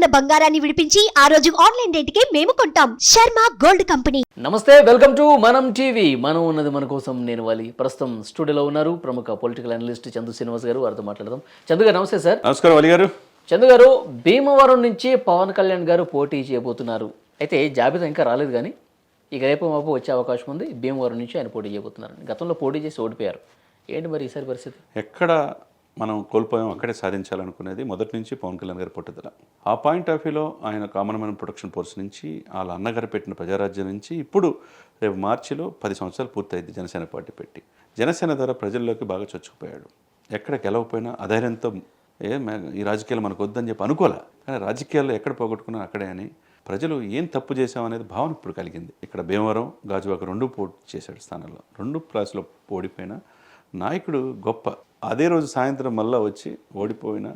ఉన్న బంగారాన్ని విడిపించి ఆ రోజు ఆన్లైన్ రేటుకే మేము కొంటాం. Sharma gold company. నమస్తే వెల్కమ్ టు మనం టీవీ. మనం ఉన్నది మన కోసం నేను వాలి. ప్రస్తుతం స్టూడియోలో ఉన్నారు ప్రముఖ పొలిటికల్ అనలిస్ట్ చందు శ్రీనివాస్ గారు. వారితో మాట్లాడదాం. చందు గారు నమస్తే సార్. నమస్కారం అలీ గారు. చందు గారు భీమవరం నుంచి పవన్ కళ్యాణ్ గారు పోటీ చేయబోతున్నారు. అయితే జాబితా ఇంకా రాలేదు కానీ ఇక రేపు మాపు వచ్చే అవకాశం ఉంది. భీమవరం నుంచి ఆయన పోటీ చేయబోతున్నారు. గతంలో పోటీ చేసి ఓడిపోయారు. ఏంటి మరి ఈసారి పరిస్థితి? ఎక్కడ మనం కోల్పోయాం అక్కడే సాధించాలనుకునేది మొదటి నుంచి పవన్ కళ్యాణ్ గారి పట్టుదల. ఆ పాయింట్ ఆఫ్ వ్యూలో ఆయన కామన్ మ్యాన్ ప్రొడక్షన్ ఫోర్స్ నుంచి వాళ్ళ అన్నగారు పెట్టిన ప్రజారాజ్యం నుంచి ఇప్పుడు రేపు మార్చిలో పది సంవత్సరాలు పూర్తయింది జనసేన పార్టీ పెట్టి. జనసేన ద్వారా ప్రజల్లోకి బాగా చొచ్చుకుపోయాడు. ఎక్కడ గెలవపోయినా అధైర్యంతో ఏ ఈ రాజకీయాలు మనకు వద్దని చెప్పి అనుకోలే. కానీ రాజకీయాల్లో ఎక్కడ పోగొట్టుకున్నా అక్కడే అని ప్రజలు ఏం తప్పు చేశామనేది భావన ఇప్పుడు కలిగింది. ఇక్కడ భీమవరం గాజువాక రెండు పోటీ చేశాడు స్థానంలో. రెండు ప్లేస్లో ఓడిపోయిన నాయకుడు గొప్ప అదే రోజు సాయంత్రం మళ్ళా వచ్చి ఓడిపోయినా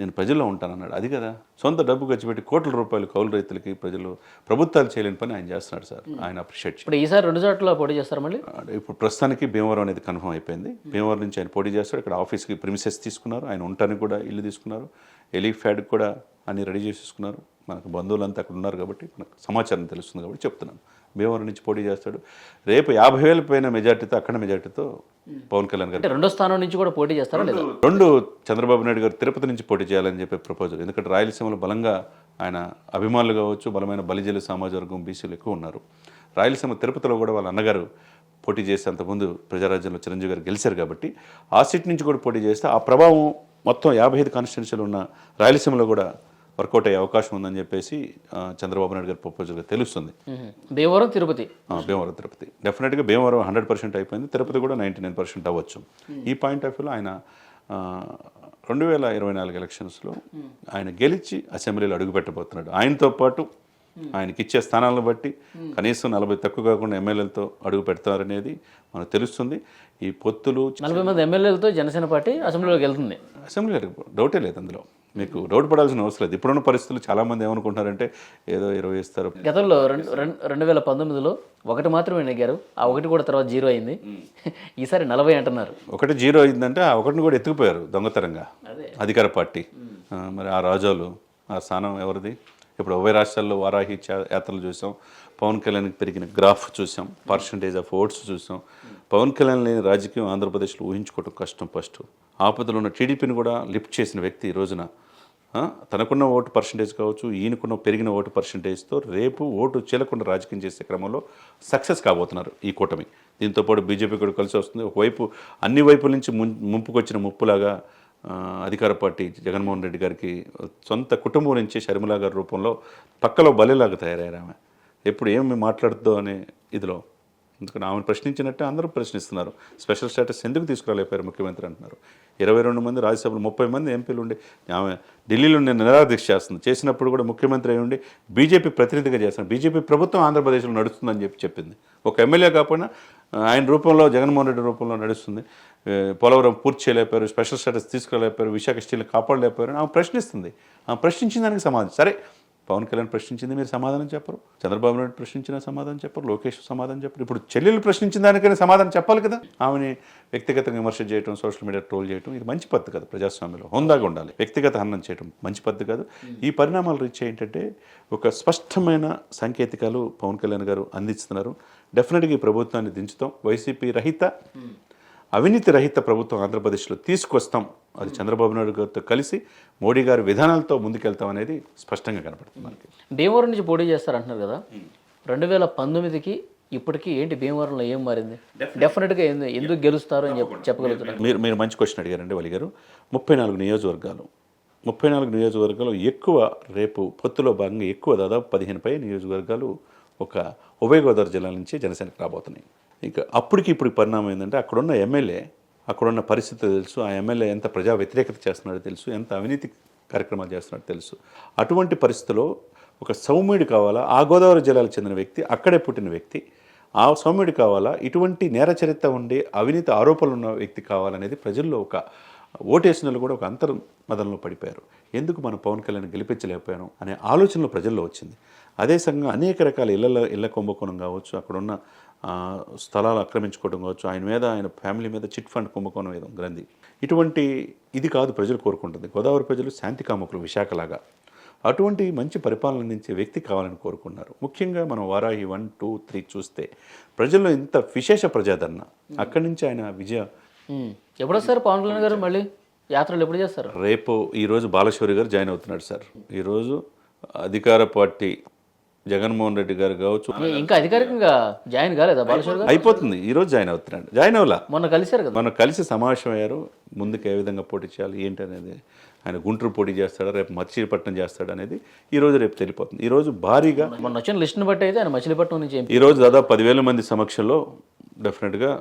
నేను ప్రజల్లో ఉంటానన్నాడు అది కదా. సొంత డబ్బు ఖర్చు పెట్టి కోట్ల రూపాయలు కౌలు రైతులకి ప్రజలు ప్రభుత్వాలు చేయలేని పని ఆయన చేస్తున్నాడు సార్. ఆయన అప్రిషియేట్ ఇప్పుడు ఈసారి రెండు చోట్ల పోటీ చేస్తారు మళ్ళీ? ఇప్పుడు ప్రస్తుతానికి భీమవరం అనేది కన్ఫర్మ్ అయిపోయింది. భీమవరం నుంచి ఆయన పోటీ చేస్తాడు. ఇక్కడ ఆఫీస్కి ప్రిమిసెస్ తీసుకున్నారు. ఆయన ఉండటానికి కూడా ఇల్లు తీసుకున్నారు. ఎలిఫ్యాడ్ కూడా అన్ని రెడీ చేసేసుకున్నారు. మనకు బంధువులంతా అక్కడ ఉన్నారు కాబట్టి మనకు సమాచారం తెలుస్తుంది కాబట్టి చెప్తున్నాను. భీమవరం నుంచి పోటీ చేస్తాడు. రేపు యాభై వేల పైన మెజార్టీతో అక్కడ మెజార్టీతో పవన్ కళ్యాణ్ గారు. అంటే రెండో స్థానం నుంచి కూడా పోటీ చేస్తారా లేదా? రెండు చంద్రబాబు నాయుడు గారు తిరుపతి నుంచి పోటీ చేయాలని చెప్పి ప్రపోజల్ ఎందుకంటే రాయలసీమలో బలంగా ఆయన అభిమానులు కావచ్చు బలమైన బలిజలు సామాజిక వర్గం బీసీలు ఎక్కువ ఉన్నారు. రాయలసీమ తిరుపతిలో కూడా వాళ్ళ అన్నగారు పోటీ చేసి అంతకుముందు ప్రజారాజ్యంలో చిరంజీవి గారు గెలిచారు కాబట్టి ఆ సీట్ నుంచి కూడా పోటీ చేస్తే ఆ ప్రభావం మొత్తం యాభై ఐదు కాన్స్టిట్యున్సీలు ఉన్న రాయలసీమలో కూడా వర్కౌట్ అయ్యే అవకాశం ఉందని చెప్పేసి చంద్రబాబు నాయుడు గారి ప్రపోజల్గా తెలుస్తుంది. భీమవరం తిరుపతి. భీమవరం తిరుపతి. డెఫినెట్గా భీమవరం హండ్రెడ్ పర్సెంట్ అయిపోయింది. తిరుపతి కూడా నైంటీ నైన్ పర్సెంట్ అవ్వచ్చు. ఈ పాయింట్ ఆఫ్ వ్యూలో ఆయన రెండు వేల ఇరవై నాలుగు ఎలక్షన్స్లో ఆయన గెలిచి అసెంబ్లీలో అడుగుపెట్టబోతున్నాడు ఆయనతో పాటు ఆయనకి ఇచ్చే స్థానాలను బట్టి కనీసం నలభై తక్కువ కాకుండా ఎమ్మెల్యేలతో అడుగు పెడతారనేది మనకు తెలుస్తుంది. ఈ పొత్తులు నలభై మంది ఎమ్మెల్యేలతో జనసేన పార్టీ అసెంబ్లీలోకి వెళ్తుంది. అసెంబ్లీ డౌటే లేదు అందులో. మీకు డౌట్ పడాల్సిన అవసరం లేదు. ఇప్పుడున్న పరిస్థితులు చాలామంది ఏమనుకుంటారంటే ఏదో ఇరవై ఇస్తారు. గతంలో రెండు రెండు రెండు వేల పంతొమ్మిదిలో ఒకటి మాత్రమే నెగ్గారు ఆ ఒకటి కూడా తర్వాత జీరో అయింది. ఈసారి నలభై అంటున్నారు. ఒకటి జీరో అయిందంటే ఆ ఒకటిని కూడా ఎత్తుకుపోయారు దొంగతనంగా. అధికార పార్టీ. మరి ఆ రాజాలు ఆ స్థానం ఎవరిది? ఇప్పుడు ఉభయ రాష్ట్రాల్లో వారాహి యాత్రలు చూసాం. పవన్ కళ్యాణ్కి పెరిగిన గ్రాఫ్ చూసాం. పర్సంటేజ్ ఆఫ్ ఓట్స్ చూసాం. పవన్ కళ్యాణ్ లేని రాజకీయం ఆంధ్రప్రదేశ్లో ఊహించుకోవడం కష్టం ఫస్ట్. ఆపదలో ఉన్న టీడీపీని కూడా లిఫ్ట్ చేసిన వ్యక్తి ఈ రోజున తనకున్న ఓటు పర్సంటేజ్ కావచ్చు ఈయనకున్న పెరిగిన ఓటు పర్సంటేజ్తో రేపు ఓటు చీలకుండా రాజకీయం చేసే క్రమంలో సక్సెస్ కాబోతున్నారు ఈ కూటమి. దీంతో పాటు బీజేపీ కూడా కలిసి వస్తుంది. ఒకవైపు అన్ని వైపుల నుంచి ముం ముంపుకొచ్చిన ముప్పులాగా అధికార పార్టీ జగన్మోహన్ రెడ్డి గారికి సొంత కుటుంబం నుంచి షర్మిలా గారి రూపంలో పక్కలో బలిలాగా తయారయ్యారు ఆమె. ఎప్పుడు ఏమి మాట్లాడుతుందో అనే ఇదిలో ఎందుకంటే ఆమెను ప్రశ్నించినట్టే అందరూ ప్రశ్నిస్తున్నారు. స్పెషల్ స్టేటస్ ఎందుకు తీసుకురాలేకపోయారు ముఖ్యమంత్రి అంటున్నారు. ఇరవై రెండు మంది రాజ్యసభలో ముప్పై మంది ఎంపీలు ఉండి ఆమె ఢిల్లీలో నేను నిరాదీక్ష చేస్తుంది. చేసినప్పుడు కూడా ముఖ్యమంత్రి అయి ఉండి బీజేపీ ప్రతినిధిగా చేస్తాను బీజేపీ ప్రభుత్వం ఆంధ్రప్రదేశ్లో నడుస్తుందని చెప్పి చెప్పింది. ఒక ఎమ్మెల్యే కాకపోయినా ఆయన రూపంలో జగన్మోహన్ రెడ్డి రూపంలో నడుస్తుంది. పోలవరం పూర్తి చేయలేకపోయారు స్పెషల్ స్టేటస్ తీసుకురాలేకపోయారు విశాఖ స్టీల్ని కాపాడలేకపోయారు ఆమె ప్రశ్నిస్తుంది. ఆమె ప్రశ్నించిన దానికి సమాధానం. సరే పవన్ కళ్యాణ్ ప్రశ్నించింది మీరు సమాధానం చెప్పరు. చంద్రబాబు నాయుడు ప్రశ్నించిన సమాధానం చెప్పరు. లోకేష్ సమాధానం చెప్పరు. ఇప్పుడు చెల్లెలు ప్రశ్నించిన దానికైనా సమాధానం చెప్పాలి కదా. ఆమెని వ్యక్తిగతంగా విమర్శ చేయడం సోషల్ మీడియా ట్రోల్ చేయడం ఇది మంచి పద్ధతి కదా ప్రజాస్వామ్యంలో. హోందాగా ఉండాలి. వ్యక్తిగత హననం చేయడం మంచి పద్ధతి కాదు. ఈ పరిణామాలు రీచ్ ఏంటంటే ఒక స్పష్టమైన సాంకేతికాలు పవన్ కళ్యాణ్ గారు అందిస్తున్నారు. డెఫినెట్గా ఈ ప్రభుత్వాన్ని దించుతాం. వైసీపీ రహిత అవినీతి రహిత ప్రభుత్వం ఆంధ్రప్రదేశ్లో తీసుకొస్తాం. అది చంద్రబాబు నాయుడు గారితో కలిసి మోడీ గారి విధానాలతో ముందుకెళ్తాం అనేది స్పష్టంగా కనపడుతుంది మనకి. భీమవరం నుంచి పోటీ చేస్తారు అంటున్నారు కదా. రెండు వేల పంతొమ్మిదికి ఇప్పటికీ ఏంటి భీమవరంలో ఏం మారింది? డెఫినెట్గా ఎందు ఎందుకు గెలుస్తారు అని చెప్ప చెప్పగలుగుతున్నారు. మీరు మీరు మంచి క్వశ్చన్ అడిగారండి వలి గారు. ముప్పై నాలుగు నియోజకవర్గాలు. ముప్పై నాలుగు నియోజకవర్గాలు ఎక్కువ రేపు పొత్తులో భాగంగా ఎక్కువ దాదాపు పదిహేను పై నియోజకవర్గాలు ఒక ఉభయ గోదావరి జిల్లా నుంచి జనసేనకు రాబోతున్నాయి. ఇక అప్పటికి ఇప్పుడు పరిణామం ఏంటంటే అక్కడున్న ఎమ్మెల్యే అక్కడున్న పరిస్థితి తెలుసు ఆ ఎమ్మెల్యే ఎంత ప్రజా వ్యతిరేకత చేస్తున్నాడో తెలుసు ఎంత అవినీతి కార్యక్రమాలు చేస్తున్నాడో తెలుసు. అటువంటి పరిస్థితిలో ఒక సౌమ్యుడు కావాలా? ఆ గోదావరి జిల్లాకు చెందిన వ్యక్తి అక్కడే పుట్టిన వ్యక్తి ఆ సౌమ్యుడు కావాలా? ఇటువంటి నేర చరిత్ర ఉండి అవినీతి ఆరోపణలు ఉన్న వ్యక్తి కావాలనేది ప్రజల్లో ఒక ఓటేసినలు కూడా ఒక అంతర్మదంలో పడిపోయారు. ఎందుకు మనం పవన్ కళ్యాణ్ గెలిపించలేకపోయాను అనే ఆలోచనలు ప్రజల్లో వచ్చింది. అదే సంఘంగా అనేక రకాల ఇళ్ళ ఇళ్ళ కుంభకోణం కావచ్చు అక్కడున్న స్థలాలు ఆక్రమించుకోవడం కావచ్చు ఆయన మీద ఆయన ఫ్యామిలీ మీద చిట్ ఫండ్ కుంభకోణం ఏదో గ్రంథి. ఇటువంటి ఇది కాదు ప్రజలు కోరుకుంటుంది. గోదావరి ప్రజలు శాంతి కాముకులు విశాఖలాగా. అటువంటి మంచి పరిపాలన అందించే వ్యక్తి కావాలని కోరుకున్నారు. ముఖ్యంగా మనం వారాహి వన్ టూ త్రీ చూస్తే ప్రజల్లో ఇంత విశేష ప్రజాదరణ. అక్కడి నుంచి ఆయన విజయ. ఎప్పుడు వస్తారు పవన్ కళ్యాణ్ గారు మళ్ళీ యాత్రలు ఎప్పుడు చేస్తారు? రేపు ఈరోజు బాలశౌరి గారు జాయిన్ అవుతున్నాడు సార్. ఈరోజు అధికార పార్టీ జగన్మోహన్ రెడ్డి గారు కావచ్చు. ఇంకా అధికారికంగా జాయిన్ కాలేదా బాలశ్వర్ గారు? అయిపోతుంది. ఈరోజు జాయిన్ అవుతున్నాడు. జాయిన్ అవ్వలా? మొన్న కలిశారు కదా. మనం కలిసి సమావేశం అయ్యారు. ముందుకు ఏ విధంగా పోటీ చేయాలి ఏంటి అనేది ఆయన గుంటూరు పోటీ చేస్తాడా రేపు మచిలీపట్నం చేస్తాడా అనేది ఈ రోజు రేపు తెలిపోతుంది. ఈ రోజు భారీగా మొన్న వచ్చిన లిస్ట్ని బట్టి అయితే ఆయన మచిలీపట్నం నుంచి ఈ రోజు దాదాపు పదివేల మంది సమక్షంలో డెఫినెట్గా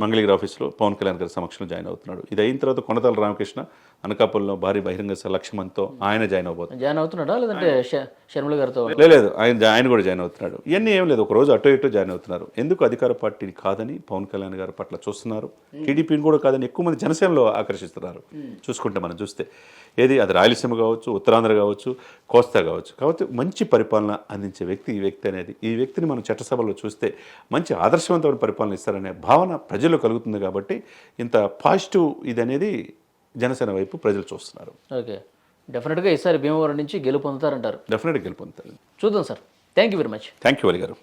మంగళగిరి ఆఫీస్లో పవన్ కళ్యాణ్ గారి సమక్షంలో జాయిన్ అవుతున్నాడు. ఇది అయిన తర్వాత కొనతాల రామకృష్ణ అనకాపల్లిలో భారీ బహిరంగ లక్ష్మంతో ఆయన జాయిన్ అవబోతున్నారు జాయిన్ అవుతున్నాడా? లేదంటే షర్మిల గారితో? లేదు ఆయన ఆయన కూడా జాయిన్ అవుతున్నాడు. ఇవన్నీ ఏం లేదు ఒక రోజు అటో ఇటో జాయిన్ అవుతున్నారు. ఎందుకు అధికార పార్టీని కాదని పవన్ కళ్యాణ్ గారి పట్ల చూస్తున్నారు. టీడీపీని కూడా కాదని ఎక్కువ మంది జనసేనలో ఆకర్షిస్తున్నారు. చూసుకుంటే మనం చూస్తే. ఏది అది రాయలసీమ కావచ్చు ఉత్తరాంధ్ర కావచ్చు కోస్తా కావచ్చు. కాబట్టి మంచి పరిపాలన అందించే వ్యక్తి ఈ వ్యక్తి అనేది. ఈ వ్యక్తిని మనం చట్టసభలో చూస్తే మంచి ఆదర్శవంతమైన పరిపాలన ఇస్తారనే భావన ప్రజల్లో కలుగుతుంది కాబట్టి ఇంత పాజిటివ్ ఇది అనేది జనసేన వైపు ప్రజలు చూస్తున్నారు. ఓకే. డెఫినెట్గా ఈసారి భీమవరం నుంచి గెలుపొందుతారంటారు. డెఫినెట్గా గెలుపొందుతారు. చూద్దాం sir. Thank you very much. Thank you గారు